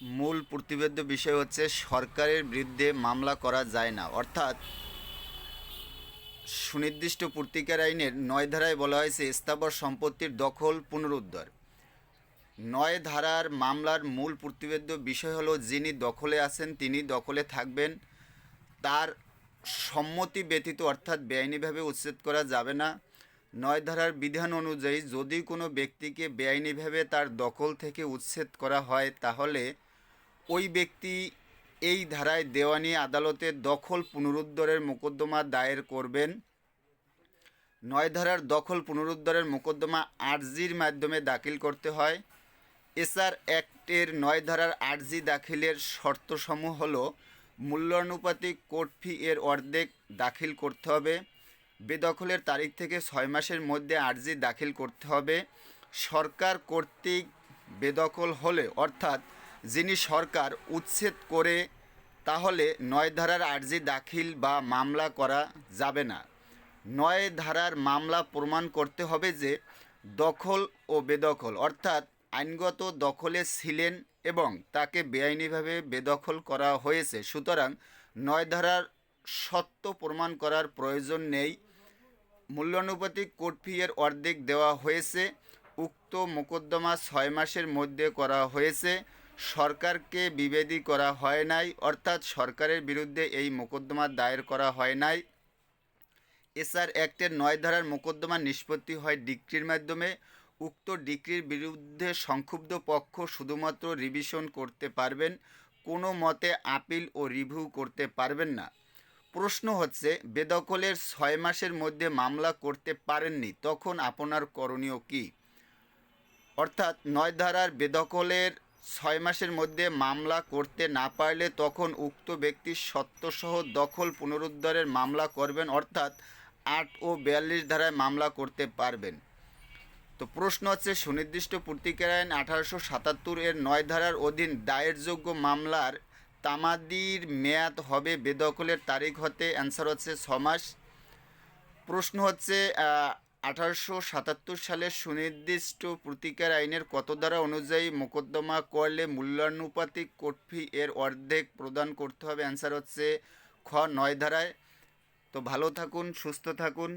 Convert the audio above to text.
মূল প্রতিবেদ্য বিষয় হচ্ছে সরকারের বিরুদ্ধে মামলা করা যায় না। অর্থাৎ সুনির্দিষ্ট পূর্তিকার আইনের নয় ধারায় বলা হয়েছে, স্থাবর সম্পত্তির দখল পুনরুদ্ধার। নয় ধারার মামলার মূল প্রতিবেদ্য বিষয় হলো, যিনি দখলে আছেন তিনি দখলে থাকবেন। তার সম্মতি ব্যতীত অর্থাৎ বেআইনিভাবে উচ্ছেদ করা যাবে না। নয় ধারার বিধান অনুযায়ী যদি কোনো ব্যক্তিকে বেআইনিভাবে তার দখল থেকে উচ্ছেদ করা হয়, তাহলে ওই ব্যক্তি এই ধারায় দেওয়ানি আদালতে দখল পুনরুদ্ধারের মোকদ্দমা দায়ের করবেন। নয় ধারার দখল পুনরুদ্ধারের মোকদ্দমা আর্জির মাধ্যমে দাখিল করতে হয়। এসআর অ্যাক্টের নয় ধারার আর্জি দাখিলের শর্তসমূহ হল, মূল্যানুপাতিক কোর্ট ফি এর অর্ধেক দাখিল করতে হবে। বেদখলের তারিখ থেকে ছয় মাসের মধ্যে আর্জি দাখিল করতে হবে। সরকার কর্তৃক বেদখল হলে, অর্থাৎ যিনি সরকার উচ্ছেদ করে, তাহলে নয় ধারার আর্জি দাখিল বা মামলা করা যাবে না। নয় ধারার মামলা প্রমাণ করতে হবে যে দখল ও বেদখল, অর্থাৎ আইনগত দখলে ছিলেন এবং তাকে বেআইনিভাবে বেদখল করা হয়েছে। সুতরাং নয় ধারার সত্য প্রমাণ করার প্রয়োজন নেই। মূল্যানুপাতিক কোর্ট অর্ধেক দেওয়া হয়েছে। উক্ত মোকদ্দমা ছয় মাসের মধ্যে করা হয়েছে। সরকারকে বিবেদী করা হয় নাই, অর্থাৎ সরকারের বিরুদ্ধে এই মোকদ্দমা দায়ের করা হয় নাই। এসআর অ্যাক্টের নয় ধারার মোকদ্দমা নিষ্পত্তি হয় ডিক্রির মাধ্যমে। উক্ত ডিক্রির বিরুদ্ধে সংক্ষুব্ধ পক্ষ শুধুমাত্র রিভিশন করতে পারবেন, কোনো মতে আপিল ও রিভিউ করতে পারবেন না। প্রশ্ন হচ্ছে, বেদখলের ছয় মাসের মধ্যে মামলা করতে পারেননি, তখন আপনার করণীয় কী? অর্থাৎ নয় ধারার বেদখলের ছয় মাসের মধ্যে মামলা করতে না পারলে তখন উক্ত ব্যক্তি সত্যসহ দখল পুনরুদ্ধারের মামলা করবেন, অর্থাৎ আট ও বিয়াল্লিশ ধারায় মামলা করতে পারবেন। তো প্রশ্ন হচ্ছে, সুনির্দিষ্ট পূর্তিকার আইন আঠারোশো সাতাত্তর এর নয় ধারার অধীন দায়েরযোগ্য মামলার তামাদির মেয়াদ হবে বেদখলের তারিখ হতে, অ্যান্সার হচ্ছে ছ মাস। প্রশ্ন হচ্ছে আঠারোশো সাতাত্তর সালের সুনির্দিষ্ট প্রতিকার আইনের কত দ্বারা অনুযায়ী মোকদ্দমা করলে মূল্যানুপাতিক কোটফি এর অর্ধেক প্রদান করতে হবে? অ্যান্সার হচ্ছে খ, নয় ধারায়। তো ভালো থাকুন, সুস্থ থাকুন।